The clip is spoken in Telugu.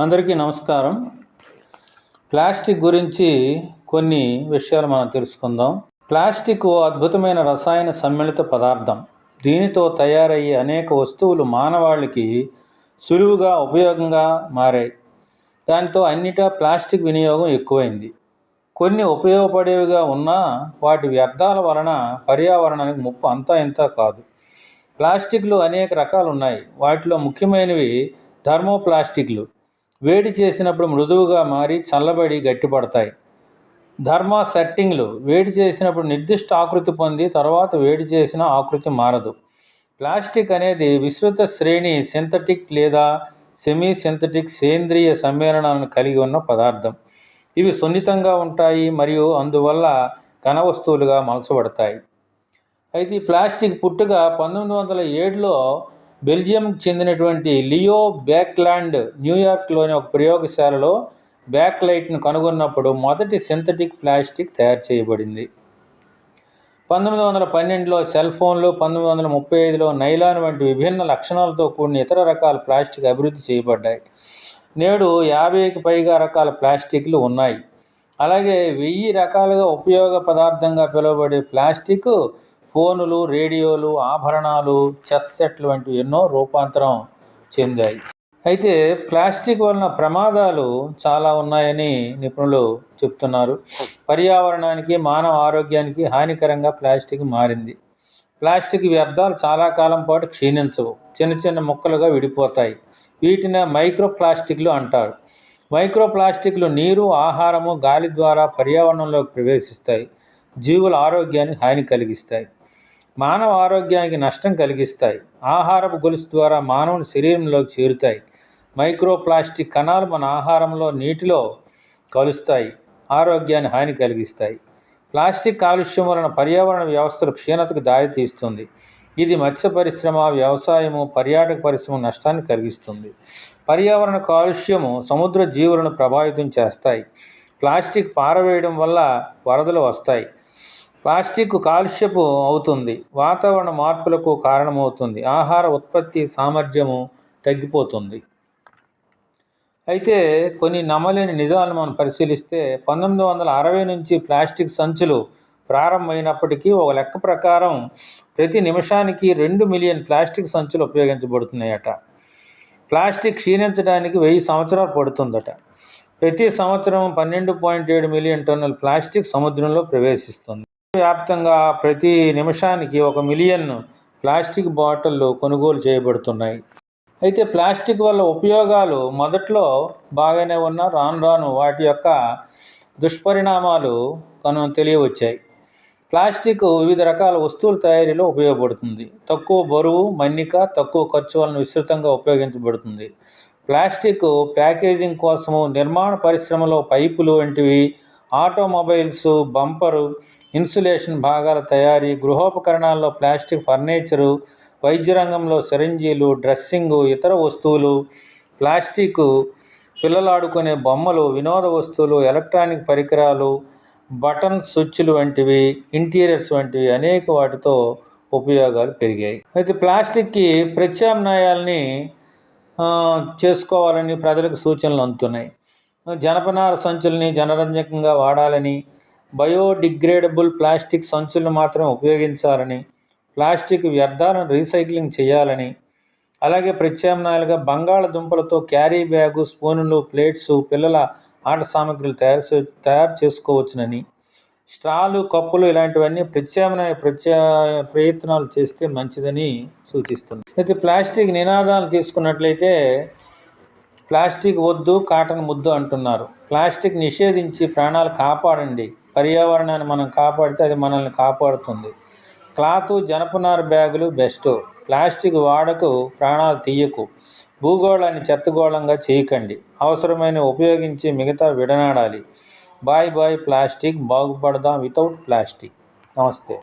అందరికీ నమస్కారం. ప్లాస్టిక్ గురించి కొన్ని విషయాలు మనం తెలుసుకుందాం. ప్లాస్టిక్ ఓ అద్భుతమైన రసాయన సమ్మిళిత పదార్థం. దీనితో తయారయ్యే అనేక వస్తువులు మానవాళికి సులువుగా ఉపయోగంగా మారాయి. దాంతో అన్నిటా ప్లాస్టిక్ వినియోగం ఎక్కువైంది. కొన్ని ఉపయోగపడేవిగా ఉన్నా వాటి వ్యర్థాల వలన పర్యావరణానికి ముప్పు అంతా ఇంత కాదు. ప్లాస్టిక్లు అనేక రకాలు ఉన్నాయి వాటిలో ముఖ్యమైనవి థర్మోప్లాస్టిక్లు. వేడి చేసినప్పుడు మృదువుగా మారి చల్లబడి గట్టిపడతాయి. ధర్మా సెట్టింగ్లు. వేడి చేసినప్పుడు నిర్దిష్ట ఆకృతి పొంది తర్వాత వేడి చేసిన ఆకృతి మారదు. ప్లాస్టిక్ అనేది విస్తృత శ్రేణి సింథటిక్ లేదా సెమీ సింథటిక్ సేంద్రియ సమ్మేళనాలను కలిగి ఉన్న పదార్థం. ఇవి సున్నితంగా ఉంటాయి మరియు అందువల్ల ఘన వస్తువులుగా మలచబడతాయి. అయితే ఈ ప్లాస్టిక్ పుట్టుక పంతొమ్మిది వందల ఏడులో బెల్జియంకు చెందినటువంటి లియో బ్యాక్లాండ్ న్యూయార్క్లోని ఒక ప్రయోగశాలలో బ్యాక్ లైట్ను కనుగొన్నప్పుడు మొదటి సింథటిక్ ప్లాస్టిక్ తయారు చేయబడింది. పంతొమ్మిది వందల పన్నెండులో సెల్ ఫోన్లు పంతొమ్మిది వందల ముప్పై ఐదులో నైలాన్ వంటి విభిన్న లక్షణాలతో కూడిన ఇతర రకాల ప్లాస్టిక్ అభివృద్ధి చేయబడ్డాయి. నేడు యాభైకి పైగా రకాల ప్లాస్టిక్లు ఉన్నాయి. అలాగే వెయ్యి రకాలుగా ఉపయోగ పదార్థంగా పిలువబడే ప్లాస్టిక్ ఫోనులు రేడియోలు ఆభరణాలు చెస్ సెట్లు వంటి ఎన్నో రూపాంతరం చెందాయి. అయితే ప్లాస్టిక్ వలన ప్రమాదాలు చాలా ఉన్నాయని నిపుణులు చెప్తున్నారు. పర్యావరణానికి మానవ ఆరోగ్యానికి హానికరంగా ప్లాస్టిక్ మారింది. ప్లాస్టిక్ వ్యర్థాలు చాలా కాలం పాటు క్షీణించవు. చిన్న చిన్న ముక్కలుగా విడిపోతాయి. వీటిని మైక్రో ప్లాస్టిక్లు అంటారు. మైక్రో ప్లాస్టిక్లు నీరు ఆహారము గాలి ద్వారా పర్యావరణంలోకి ప్రవేశిస్తాయి. జీవుల ఆరోగ్యానికి హాని కలిగిస్తాయి. మానవ ఆరోగ్యానికి నష్టం కలిగిస్తాయి. ఆహారపు గొలుసు ద్వారా మానవుని శరీరంలోకి చేరుతాయి. మైక్రో ప్లాస్టిక్ కణాలు మన ఆహారంలో నీటిలో కలుస్తాయి. ఆరోగ్యాన్ని హాని కలిగిస్తాయి. ప్లాస్టిక్ కాలుష్యం వలన పర్యావరణ వ్యవస్థలు క్షీణతకు దారితీస్తుంది ఇది మత్స్య పరిశ్రమ వ్యవసాయము పర్యాటక పరిశ్రమ నష్టాన్ని కలిగిస్తుంది. పర్యావరణ కాలుష్యము సముద్ర జీవులను ప్రభావితం చేస్తాయి. ప్లాస్టిక్ పారవేయడం వల్ల వరదలు వస్తాయి. ప్లాస్టిక్ కాలుష్యపు అవుతుంది. వాతావరణ మార్పులకు కారణమవుతుంది. ఆహార ఉత్పత్తి సామర్థ్యము తగ్గిపోతుంది. అయితే కొన్ని నమ్మలేని నిజాలను మనం పరిశీలిస్తే పంతొమ్మిది వందల అరవై నుంచి ప్లాస్టిక్ సంచులు ప్రారంభమైనప్పటికీ ఒక లెక్క ప్రకారం ప్రతి నిమిషానికి రెండు మిలియన్ ప్లాస్టిక్ సంచులు ఉపయోగించబడుతున్నాయట. ప్లాస్టిక్ క్షీణించడానికి వెయ్యి సంవత్సరాలు పడుతుందట. ప్రతి సంవత్సరం పన్నెండు పాయింట్ ఏడు మిలియన్ టన్నుల ప్లాస్టిక్ సముద్రంలో ప్రవేశిస్తుంది. వ్యాప్తంగా ప్రతి నిమిషానికి ఒక మిలియన్ ప్లాస్టిక్ బాటిళ్ళు కొనుగోలు చేయబడుతున్నాయి. అయితే ప్లాస్టిక్ వల్ల ఉపయోగాలు మొదట్లో బాగానే ఉన్న రాను రాను వాటి యొక్క దుష్పరిణామాలు కను తెలియవచ్చాయి. ప్లాస్టిక్ వివిధ రకాల వస్తువుల తయారీలో ఉపయోగపడుతుంది. తక్కువ బరువు మన్నిక తక్కువ ఖర్చు వలన విస్తృతంగా ఉపయోగించబడుతుంది. ప్లాస్టిక్ ప్యాకేజింగ్ కోసము నిర్మాణ పరిశ్రమలో పైపులు వంటివి ఆటోమొబైల్స్ బంపరు ఇన్సులేషన్ భాగాల తయారీ గృహోపకరణాల్లో ప్లాస్టిక్ ఫర్నిచరు వైద్య రంగంలో సిరంజీలు డ్రెస్సింగు ఇతర వస్తువులు ప్లాస్టిక్ పిల్లలాడుకునే బొమ్మలు వినోద వస్తువులు ఎలక్ట్రానిక్ పరికరాలు బటన్ స్విచ్లు వంటివి ఇంటీరియర్స్ వంటివి అనేక వాటితో ఉపయోగాలు పెరిగాయి. అయితే ప్లాస్టిక్కి ప్రత్యామ్నాయాల్ని చేసుకోవాలని ప్రజలకు సూచనలు అందుతున్నాయి. జనపనార సంచుల్ని జనరంజకంగా వాడాలని బయోడిగ్రేడబుల్ ప్లాస్టిక్ సంచులను మాత్రమే ఉపయోగించాలని ప్లాస్టిక్ వ్యర్థాలను రీసైక్లింగ్ చేయాలని అలాగే ప్రత్యామ్నాయాలుగా బంగాళదుంపలతో క్యారీ బ్యాగు స్పూన్లు ప్లేట్స్ పిల్లల ఆట సామాగ్రిలు తయారు తయారు చేసుకోవచ్చునని స్ట్రాలు కప్పులు ఇలాంటివన్నీ ప్రత్యామ్నాయ ప్రత్యా ప్రయత్నాలు చేస్తే మంచిదని సూచిస్తుంది. అయితే ప్లాస్టిక్ నినాదాలు తీసుకున్నట్లయితే ప్లాస్టిక్ వద్దు కాటన్ ముద్దు అంటున్నారు. ప్లాస్టిక్ నిషేధించి ప్రాణాలు కాపాడండి. పర్యావరణాన్ని మనం కాపాడితే అది మనల్ని కాపాడుతుంది. క్లాత్ జనపనార బ్యాగులు బెస్ట్. ప్లాస్టిక్ వాడకు ప్రాణాలు తీయకు. భూగోళాన్ని చెత్తగోళంగా చేయకండి. అవసరమైన ఉపయోగించి మిగతా విడనాడాలి. బాయ్ బాయ్ ప్లాస్టిక్ బాగుపడదాం వితౌట్ ప్లాస్టిక్. నమస్తే.